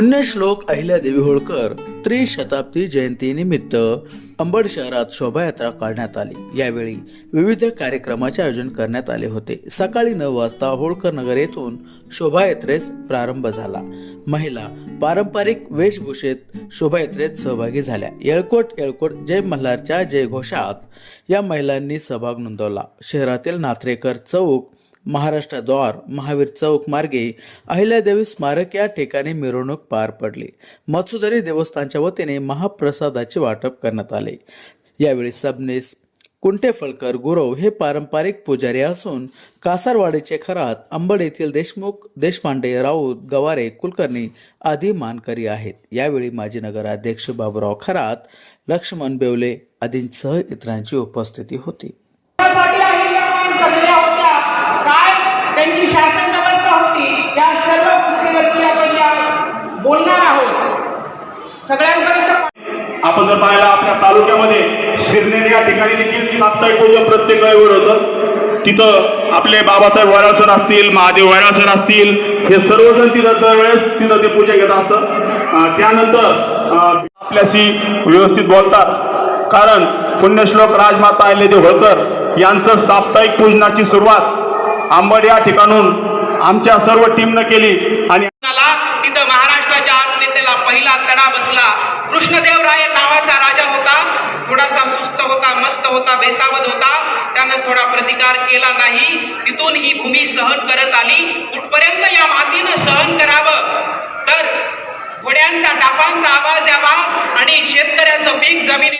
पुण्यश्लोक अहिल्यादेवी होळकर त्रिशताब्दी जयंतीनिमित्त अंबड शहरात शोभायात्रा काढण्यात आली. यावेळी विविध कार्यक्रमाचे आयोजन करण्यात आले होते. सकाळी नऊ वाजता होळकर नगर येथून शोभायात्रेस प्रारंभ झाला. महिला पारंपरिक वेशभूषेत शोभायात्रेत सहभागी झाल्या. येळकोट येळकोट जय मल्हारच्या जयघोषात या महिलांनी सहभाग नोंदवला. शहरातील नात्रेकर चौक महाराष्ट्र द्वार महावीर चौक मार्गे अहिल्यादेवी स्मारक या ठिकाणी मिरवणूक पार पडली. मत्सुदरी देवस्थानच्या वतीने महाप्रसादाचे वाटप करण्यात आले. यावेळी सबनीस कुंटेफळकर गुरव हे पारंपरिक पुजारी असून कासारवाडीचे खरात अंबड येथील देशमुख देशपांडे राऊत गवारे कुलकर्णी आदी मानकरी आहेत. यावेळी माजी नगराध्यक्ष बाबुराव खरात लक्ष्मण बेवले आदींसह इतरांची उपस्थिती होती. बोलणार आहोत. सगळ्यांपर्यंत आपण जर पाहिलं आपल्या तालुक्यामध्ये शिरनेर या ठिकाणी देखील साप्ताहिक पूजन प्रत्येक वेळेवर होतं. तिथं आपले बाबासाहेब वैरासर असतील महादेव वैरासर असतील हे सर्वजण तिथं दरवेळेस तिथं ते पूजा घेत असतं त्यानंतर आपल्याशी व्यवस्थित बोलतात. कारण पुण्यश्लोक राजमाता अहिल्यादेवी होळकर यांचं साप्ताहिक पूजनाची सुरुवात आंबड या ठिकाणून आमच्या सर्व टीमनं केली आणि तिथं महाराष्ट्राच्या आत्मीयतेला पहिला तडा बसला. कृष्णदेवराय नावाचा राजा होता. थोडासा सुस्त होता मस्त होता बेसावत होता. त्यानं थोडा प्रतिकार केला नाही. तिथून ही भूमी सहन करत आली. कुठपर्यंत या मातीनं सहन करावं? तर घोड्यांचा टापांचा आवाज यावा आणि शेतकऱ्याचं पीक जमिनी